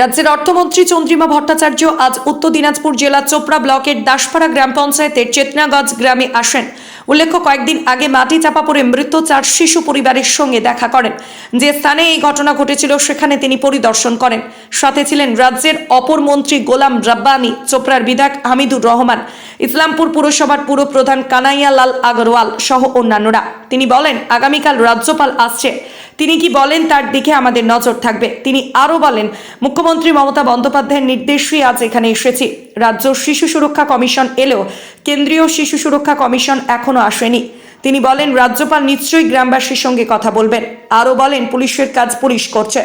রাজ্যের অর্থমন্ত্রী চন্দ্রিমা ভট্টাচার্য আজ উত্তর দিনাজপুর জেলা চোপড়া ব্লকের দাসপাড়া গ্রাম পঞ্চায়েতের চেতনাগঞ্জ গ্রামে আসেন। উল্লেখ্য, কয়েকদিন আগে মাটি চাপা পড়ে মৃত চার শিশু পরিবারের সঙ্গে দেখা করেন। যে স্থানে এই ঘটনা ঘটেছিল, সেখানে তিনি পরিদর্শন করেন। সাথে ছিলেন রাজ্যের অপর মন্ত্রী গোলাম রাব্বানি, চোপড়ার বিধায়ক হামিদুর রহমান। ইসলামপুর পুরসভার পুরপ্রধান কানাইয়া লাল আগরওয়াল সহ অন্যান্যরা। তিনি বলেন, আগামীকাল রাজ্যপাল আসছে। তিনি কি বলেন তার দিকে আমাদের নজর থাকবে। তিনি আরও বলেন, মুখ্যমন্ত্রী মমতা বন্দ্যোপাধ্যায়ের নির্দেশই আজ এখানে এসেছি। রাজ্য শিশু সুরক্ষা কমিশন এলেও কেন্দ্রীয় শিশু সুরক্ষা কমিশন এখনও আসেনি। তিনি বলেন, রাজ্যপাল নিশ্চয়ই গ্রামবাসীর সঙ্গে কথা বলবেন। আরও বলেন, পুলিশের কাজ পুলিশ করছে।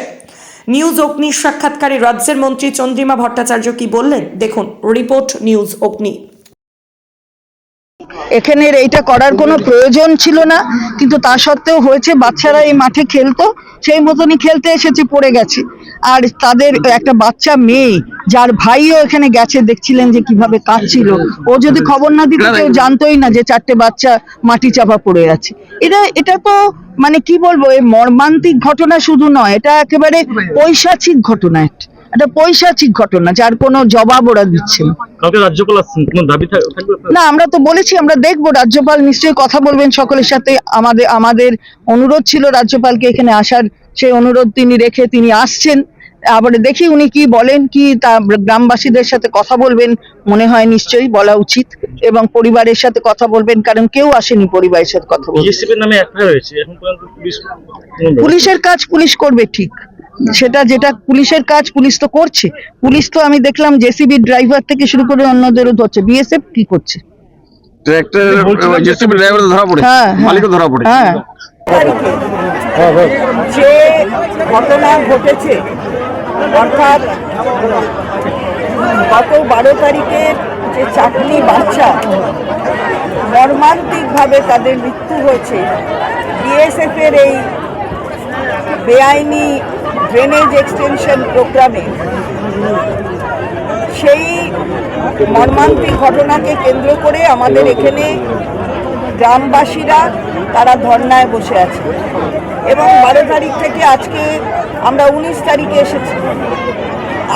নিউজ অগ্নির সাক্ষাৎকারে রাজ্যের মন্ত্রী চন্দ্রিমা ভট্টাচার্য কি বললেন? দেখুন, রিপোর্ট নিউজ অগ্নি। এখানের এইটা করার কোনো প্রয়োজন ছিল না, কিন্তু তা সত্ত্বেও হয়েছে, বাচ্চারা এই মাঠে খেলতো, সেই মতনই খেলতে এসেছে, পড়ে গেছে। আর তাদের একটা বাচ্চা মেয়ে, যার ভাইও এখানে গেছে, দেখছিলেন যে কীভাবে কাঁদছিল। ও যদি খবর না দিত, কেউ জানতোই না যে চারটে বাচ্চা মাটি চাপা পড়ে আছে। এটা এটা তো মানে কি বলব, এই মর্মান্তিক ঘটনা শুধু নয়, এটা একেবারে পৈশাচিক ঘটনা একটা। একটা পৈশাচিক ঘটনা যার কোনো জবাব ওরা দিচ্ছে না? না আমরা তো বলেছি আমরা দেখব। রাজ্যপাল নিশ্চয়ই কথা বলবেন সকলের সাথে। আমাদের আমাদের অনুরোধ ছিল রাজ্যপালকে এখানে আসার। সেই অনুরোধ তিনি রেখে তিনি আসছেন। আবার দেখি উনি কি বলেন কি তা গ্রামবাসীদের সাথে কথা বলবেন মনে হয় নিশ্চয়ই বলা উচিত। এবং পরিবারের সাথে কথা বলবেন কারণ কেউ আসেনি পরিবারের সাথে কথা ব্যবস্থা- পুলিশের কাজ পুলিশ করবে ঠিক। সেটা যেটা পুলিশের কাজ পুলিশ তো করছে। পুলিশ তো আমি দেখলাম জেসিবি ড্রাইভার থেকে শুরু করে অন্যদেরও ধরছে। বিএসএফ কি করছে? ট্র্যাক্টর জেসিবি ড্রাইভার ধরা পড়ে হ্যাঁ হ্যাঁ। মালিকও ধরা পড়ে হ্যাঁ। যে ঘটনা ঘটেছে অর্থাৎ গত বারো তারিখের যে চাকরি বাচ্চা মর্মান্তিকভাবে তাদের মৃত্যু হয়েছে বিএসএফ এর এই বেআইনি ড্রেনেজ এক্সটেনশন প্রোগ্রামে সেই মর্মান্তিক ঘটনাকে কেন্দ্র করে আমাদের এখানে গ্রামবাসীরা তারা ধর্নায় বসে আছে। এবং বারো তারিখ থেকে আজকে আমরা উনিশ তারিখে এসেছি।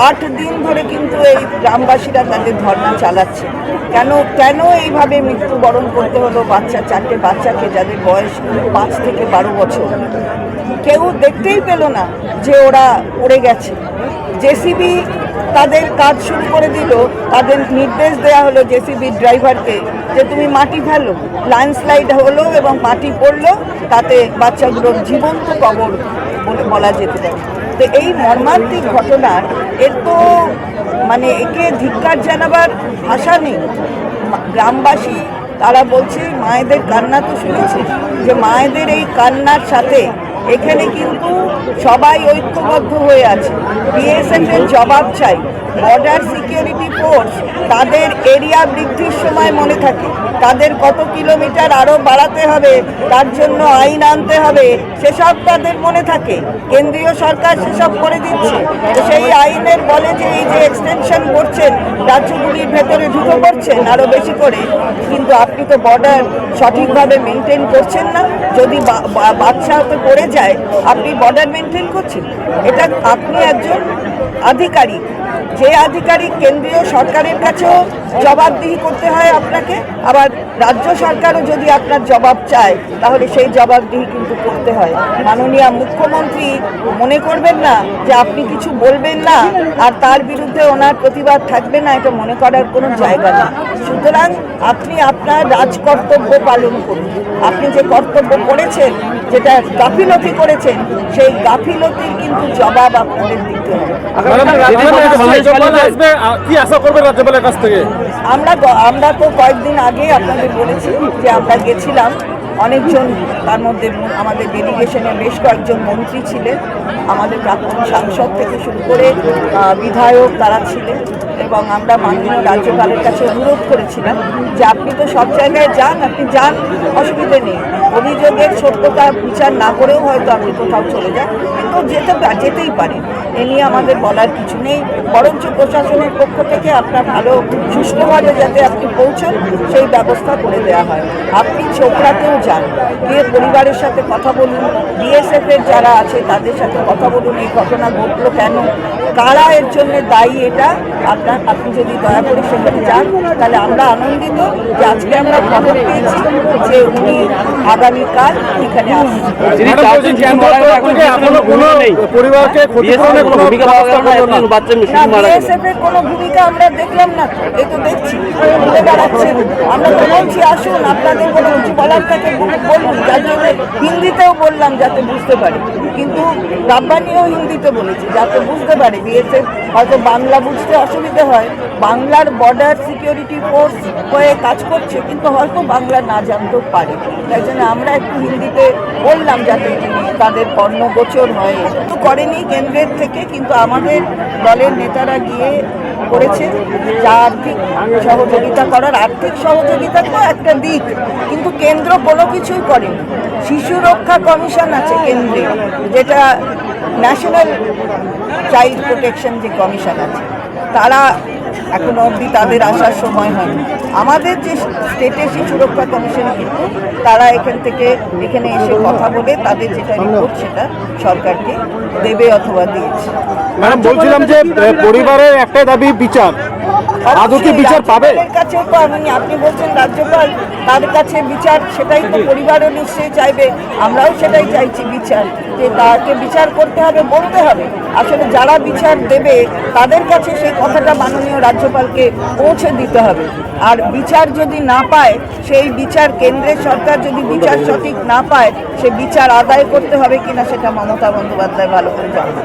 আট দিন ধরে কিন্তু এই গ্রামবাসীরা তাদের ধর্না চালাচ্ছে। কেন কেন এইভাবে মৃত্যুবরণ করতে হলো বাচ্চা, চারটে বাচ্চাকে যাদের বয়স পাঁচ থেকে বারো বছর? কেউ দেখতেই পেল না যে ওরা পড়ে গেছে। জেসিবি তাদের কাজ শুরু করে দিল, তাদের নির্দেশ দেওয়া হলো জেসিবি ড্রাইভারকে যে তুমি মাটি ফেলো ল্যান্ডস্লাইড হলো এবং মাটি পড়ল, তাতে বাচ্চাগুলোর জীবন্ত কবর বলে বলা যেতে পারে। তো এই মর্মান্তিক ঘটনার এর তো মানে একে ধিক্কার জানাবার ভাষা নেই। গ্রামবাসী, তারা বলছে, মায়েদের কান্না তো শুনেছে, যে মায়েদের এই কান্নার সাথে এখানে কিন্তু সবাই ঐক্যবদ্ধ হয়ে আছে। বিএসএফ এর জবাব চাই। বর্ডার সিকিউরিটি ফোর্স তাদের এরিয়া বৃদ্ধির সময় মনে থাকে। তাদের কত কিলোমিটার আরও বাড়াতে হবে, তার জন্য আইন আনতে হবে, সেসব তাদের মনে থাকে। কেন্দ্রীয় সরকার সেসব করে দিচ্ছে। সেই আইনের বলে যে এই যে এক্সটেনশন করছেন, রাজ্যগুলির ভেতরে ঢুকে পড়ছেন আরও বেশি করে, কিন্তু আপনি তো বর্ডার সঠিকভাবে মেনটেন করছেন না। যদি বাচ্চা হতে পড়ে যায় আপনি বর্ডার মেনটেন করছেন? এটা আপনি একজন আধিকারিক। যে আধিকারিক কেন্দ্রীয় সরকারের কাছেও জবাবদিহি করতে হয় আপনাকে। আবার রাজ্য সরকারও যদি আপনার জবাব চায় তাহলে সেই জবাবদিহি কিন্তু করতে হয়। মাননীয় মুখ্যমন্ত্রী মনে করবেন না যে আপনি কিছু বলবেন না আর তার বিরুদ্ধে ওনার প্রতিবাদ থাকবে না এটা মনে করার কোনো জায়গা নেই। সুতরাং আপনি আপনার রাজকর্তব্য পালন করুন। আপনি যে কর্তব্য করেছেন যেটা গাফিলতি করেছেন সেই গাফিলতির কিন্তু জবাব আপনাদের দিতে হবে। কি আশা করবেন রাজ্যপালের কাছ থেকে? আমরা আমরা তো কয়েকদিন আগে আপনাদের বলেছি যে আমরা গেছিলাম। অনেকজন তার মধ্যে আমাদের ডেলিগেশনে বেশ কয়েকজন মন্ত্রী ছিলেন। আমাদের প্রাক্তন সাংসদ থেকে শুরু করে বিধায়ক তারা ছিলেন এবং আমরা মাননীয় রাজ্যপালের কাছে অনুরোধ করেছিলাম যে আপনি তো সব জায়গায় যান, আপনি যান, অসুবিধে নেই। অভিযোগের সত্যতা বিচার না করেও হয়তো আপনি কোথাও চলে যান। কিন্তু যেতে যেতেই পারেন। এ নিয়ে আমাদের বলার কিছু নেই। বরঞ্চ প্রশাসনের পক্ষ থেকে আপনার ভালো সুষ্ঠুভাবে যাতে আপনি পৌঁছন সেই ব্যবস্থা করে দেওয়া হয়। আপনি চোপড়াতেও যান। গিয়ে পরিবারের সাথে কথা বলুন। বিএসএফ এর যারা আছে তাদের সাথে কথা বলুন। এই ঘটনা ঘটলো কেন? কারা এর জন্য দায়ী এটা? আপনার আপনি যদি দয়া করে সেখানে যান তাহলে আমরা আনন্দিত যে আজকে আমরা খবর পেয়েছি যে উনি আগামীকাল এখানে আসছেন এখনও কোনো পরিবারকে ক্ষতিপূরণের কোনো ব্যবস্থা করল না। না। বিএসএফ এর কোনো ভূমিকা আমরা দেখলাম না। এই তো দেখছি। ঘুরে বেড়াচ্ছে। আমরা তো বলছি আসুন আপনাদের কোনো কিছু বলার থাকে বলুন যার জন্য হিন্দিতেও বললাম যাতে বুঝতে পারে। কিন্তু রাব্বানিও হিন্দিতে বলেছি যাতে বুঝতে পারে। বিএসএফ হয়তো বাংলা বুঝতে অসুবিধা হয়। বাংলার বর্ডার সিকিউরিটি ফোর্স হয়ে কাজ করছে কিন্তু হয়তো বাংলা না জানতেও পারে। তাই জন্য আমরা একটু হিন্দিতে বললাম যাতে তাদের কর্ণগোচর হয়। তো করেনি কেন্দ্রের থেকে কিন্তু আমাদের দলের নেতারা গিয়ে করেছে যা আর্থিক সহযোগিতা করার, আর্থিক সহযোগিতা তো একটা দিক, কিন্তু কেন্দ্র কোনো কিছুই করে শিশু রক্ষা কমিশন আছে কেন্দ্রে, যেটা ন্যাশনাল চাইল্ড প্রোটেকশন যে কমিশন আছে, তারা এখনও অবধি তাদের আসার সময় হয়নি। আমাদের যে স্টেটের শিশু রক্ষা কমিশন কিন্তু তারা এখান থেকে এখানে এসে কথা বলে তাদের যেটা রিপোর্ট সেটা সরকারকে দেবে অথবা দিয়েছে। ম্যাডাম, বলছিলাম যে পরিবারের একটা দাবি বিচার। আদৌ কি বিচার পাবে? রাজ্যপালের কাছে তো আমি আপনি বলছেন রাজ্যপাল তার কাছে বিচার সেটাই তো পরিবারও নিশ্চয়ই চাইবে। আমরাও সেটাই চাইছি বিচার যে তাকে বিচার করতে হবে বলতে হবে। আসলে যারা বিচার দেবে তাদের কাছে সেই কথাটা মাননীয় রাজ্যপালকে পৌঁছে দিতে হবে। আর বিচার যদি না পায় সেই বিচার কেন্দ্রের সরকার যদি বিচার সঠিক না পায় সে বিচার আদায় করতে হবে কিনা সেটা মমতা বন্দ্যোপাধ্যায় ভালো করে জানেন